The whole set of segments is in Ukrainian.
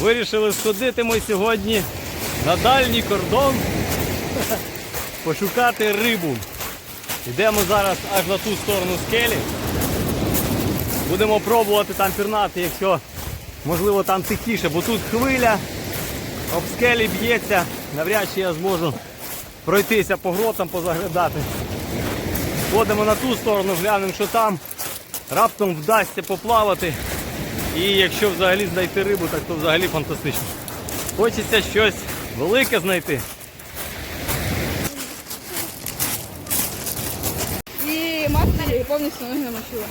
Вирішили сходити ми сьогодні на дальній кордон пошукати рибу. Йдемо зараз аж на ту сторону скелі. Будемо пробувати там пірнати, якщо можливо там тихіше, бо тут хвиля, об скелі б'ється, навряд чи я зможу пройтися по гротам, позаглядати. Ходимо на ту сторону, глянемо, що там. Раптом вдасться поплавати. І якщо взагалі знайти рибу, так то взагалі фантастично. Хочеться щось велике знайти. І маски повністю ноги намочила.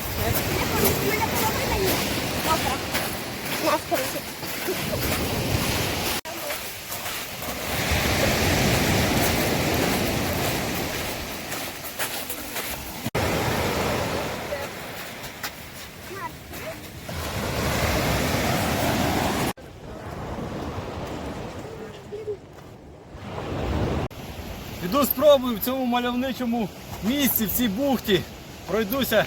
Піду спробую в цьому мальовничому місці, в цій бухті. Пройдуся,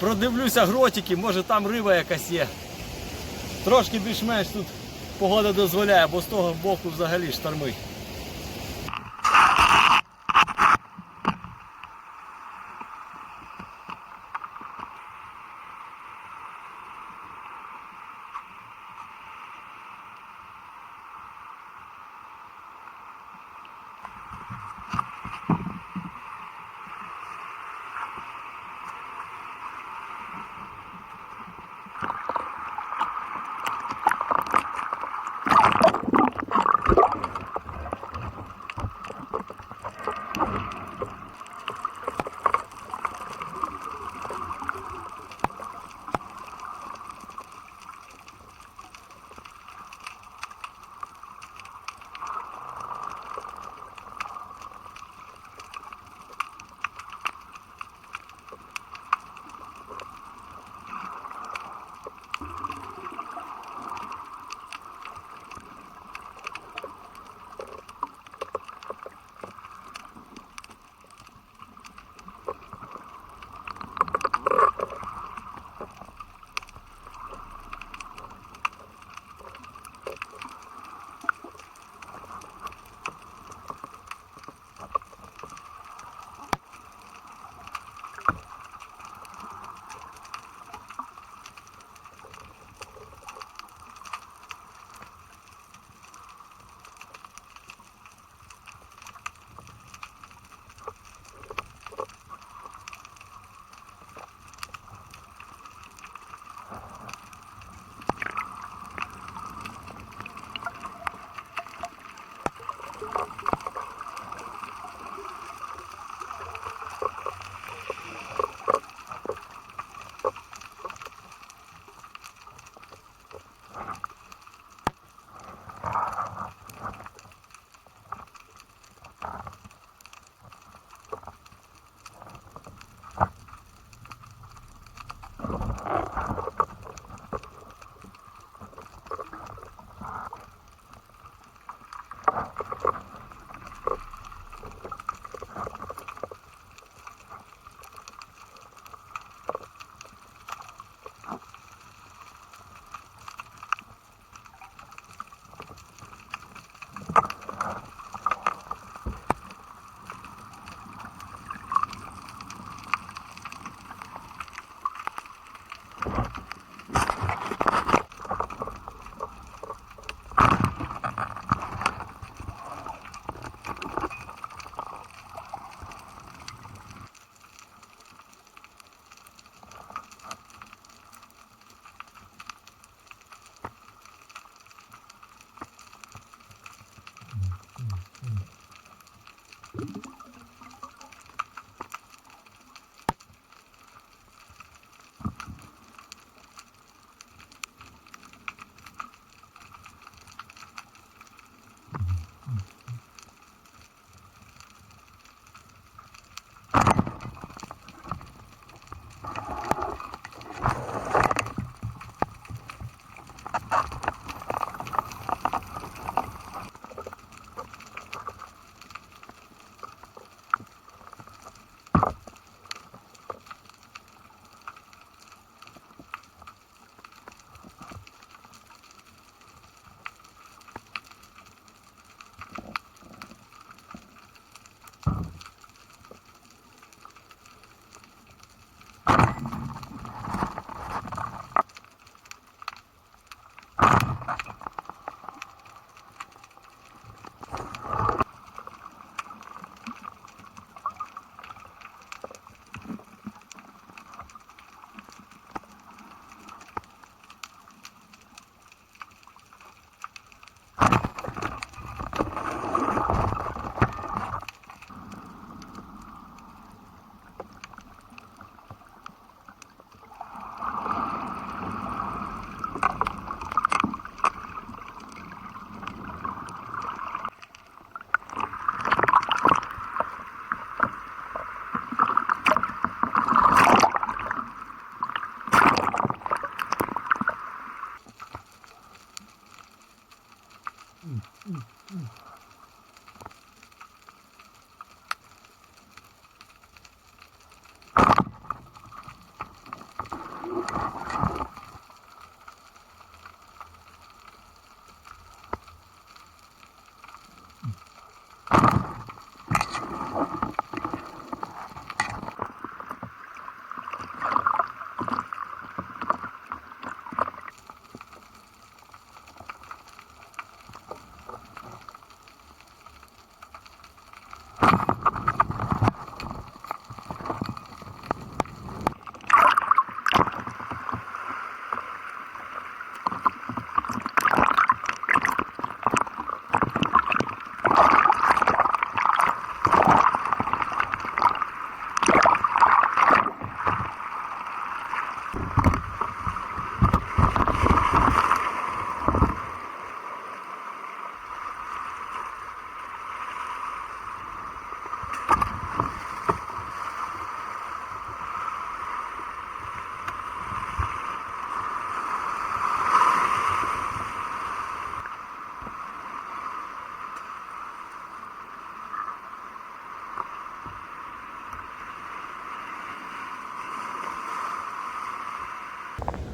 продивлюся гротики, може там риба якась є. Трошки більш-менш тут погода дозволяє, бо з того боку взагалі штормить.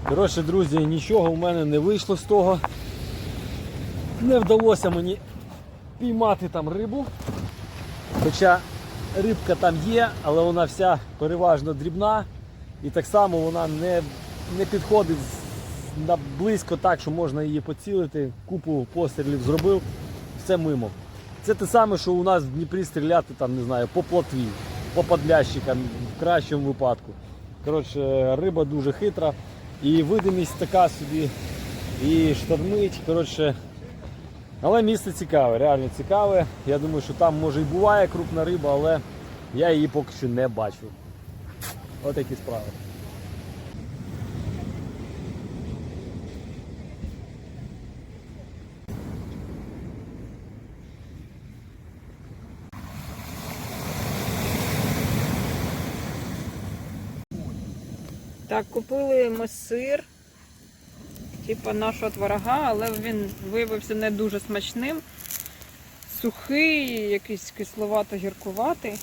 Коротше, друзі, нічого в мене не вийшло з того. Не вдалося мені піймати там рибу. Хоча рибка там є, але вона вся переважно дрібна. І так само вона не, не підходить на близько так, що можна її поцілити. Купу пострілів зробив, все мимо. Це те саме, що у нас в Дніпрі стріляти там, не знаю, по плотві, по подлящикам, в кращому випадку. Коротше, риба дуже хитра. І видимість така собі, і штормить. Коротше, але місце цікаве, реально цікаве. Я думаю, що там може і буває крупна риба, але я її поки що не бачу. Отакі справи. Так, купили ми сир, типу нашого творога, але він виявився не дуже смачним. Сухий, якийсь кисловато-гіркуватий,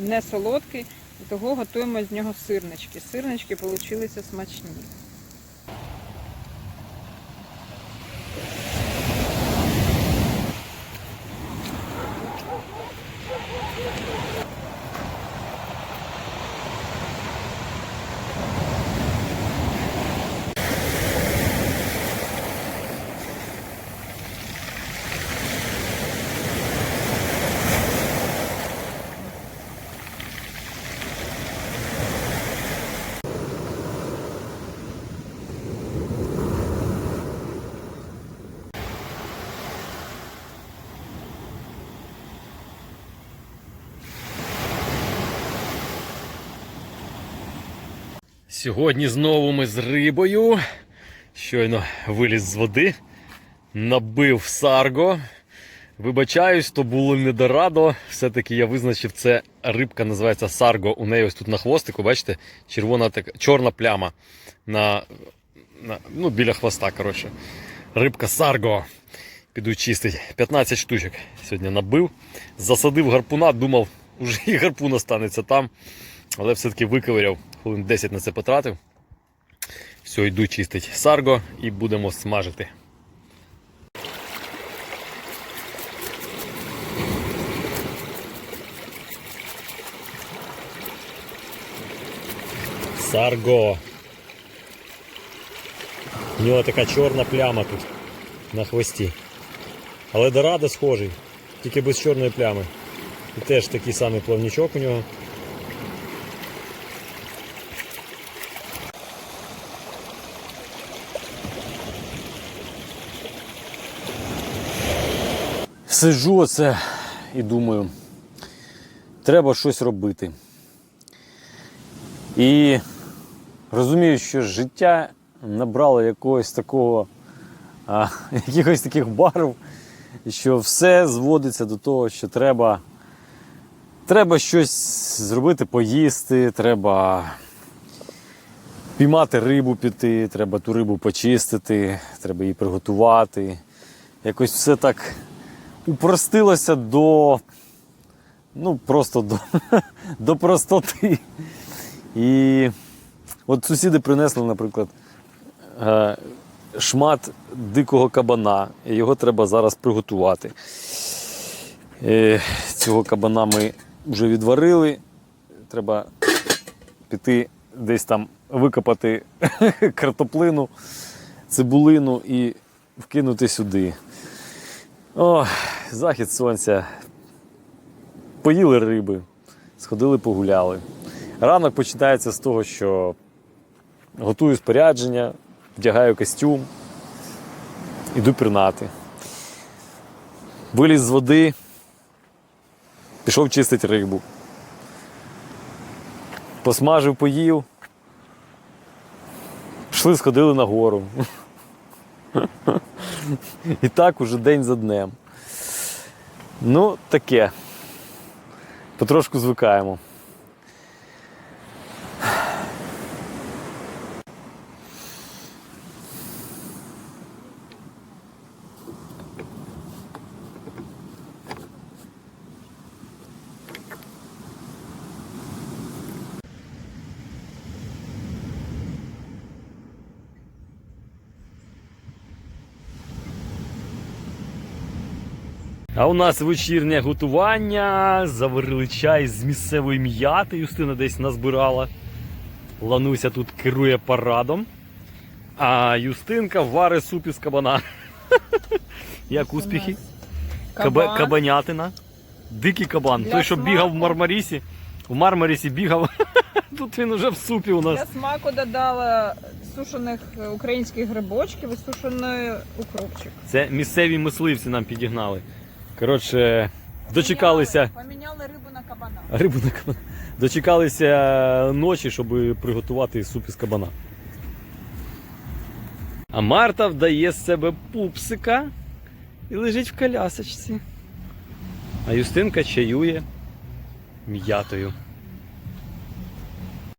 не солодкий. І того готуємо з нього сирнички. Сирнички вийшли смачні. Сьогодні знову ми з рибою. Щойно виліз з води, набив сарго. Вибачаюсь, то було недорадо. Все-таки я визначив, це рибка називається сарго. У неї ось тут на хвостику, бачите, червона така, чорна пляма на, на, ну, біля хвоста. коротше. Рибка сарго. Піду чистить. 15 штучок сьогодні набив. Засадив гарпуна, думав, уже і гарпун останеться там. Але все-таки виковиряв, хвилин 10 на це потратив. Все, йду чистить сарго і будемо смажити. Сарго. У нього така чорна пляма тут на хвості. Але дорадо схожий, тільки без чорної плями. І теж такий самий плавнічок у нього. Сиджу оце і думаю, треба щось робити. І розумію, що життя набрало якогось такого, а, якихось таких барв, що все зводиться до того, що треба, треба щось зробити, поїсти, треба піймати рибу піти, треба ту рибу почистити, треба її приготувати. якось все так упростилося до. Ну, просто до, до простоти. І от сусіди принесли, наприклад, е, шмат дикого кабана. Його треба зараз приготувати. Е, Цього кабана ми вже відварили. Треба піти десь там викопати картоплину, цибулину і вкинути сюди. О, захід сонця. Поїли риби, сходили погуляли. Ранок починається з того, що готую спорядження, вдягаю костюм, іду пірнати. Виліз з води, пішов чистити рибу. Посмажив, поїв. Пішли, сходили на гору. І так уже день за днем. Ну, таке. Потрошку звикаємо. А у нас вечірнє готування. Заварили чай з місцевої м'яти. Юстина десь назбирала. Лануся тут керує парадом. А Юстинка варить суп із кабана. Як успіхи? Кабан. Кабанятина. Дикий кабан. Для Той, що бігав в. Мармарісі. В Мармарісі бігав. Тут він уже в супі у нас. Для смаку додала сушених українських грибочків і сушений укропчик. Це місцеві мисливці нам підігнали. Коротше, дочекалися. Поміняли рибу на кабана. Рибу на кабана. Дочекалися ночі, щоб приготувати суп із кабана. А Марта вдає з себе пупсика і лежить в колясочці. А Юстинка чаює м'ятою.